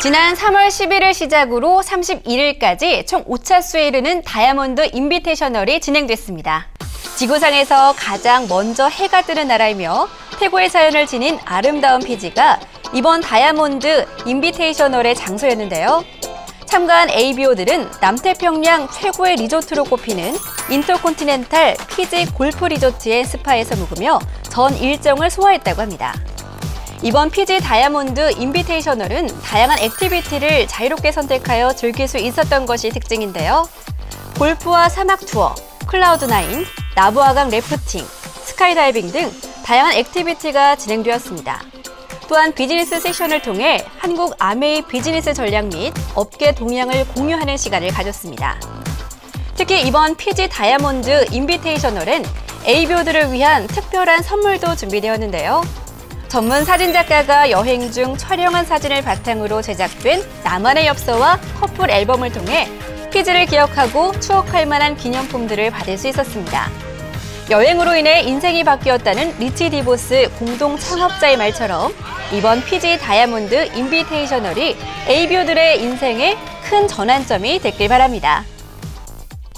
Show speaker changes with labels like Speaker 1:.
Speaker 1: 지난 3월 11일 시작으로 31일까지 총 5차수에 이르는 다이아몬드 인비테이셔널이 진행됐습니다. 지구상에서 가장 먼저 해가 뜨는 나라이며 태고의 사연을 지닌 아름다운 피지가 이번 다이아몬드 인비테이셔널의 장소였는데요. 참가한 ABO들은 남태평양 최고의 리조트로 꼽히는 인터콘티넨탈 피지 골프 리조트의 스파에서 묵으며 전 일정을 소화했다고 합니다. 이번 피지 다이아몬드 인비테이셔널은 다양한 액티비티를 자유롭게 선택하여 즐길 수 있었던 것이 특징인데요. 골프와 사막 투어, 클라우드9, 나부아강 래프팅, 스카이다이빙 등 다양한 액티비티가 진행되었습니다. 또한 비즈니스 세션을 통해 한국 아메이 비즈니스 전략 및 업계 동향을 공유하는 시간을 가졌습니다. 특히 이번 피지 다이아몬드 인비테이셔널엔 ABO들을 위한 특별한 선물도 준비되었는데요. 전문 사진 작가가 여행 중 촬영한 사진을 바탕으로 제작된 나만의 엽서와 커플 앨범을 통해 피지를 기억하고 추억할 만한 기념품들을 받을 수 있었습니다. 여행으로 인해 인생이 바뀌었다는 리치 디보스 공동 창업자의 말처럼 이번 피지 다이아몬드 인비테이셔널이 ABO들의 인생에 큰 전환점이 됐길 바랍니다.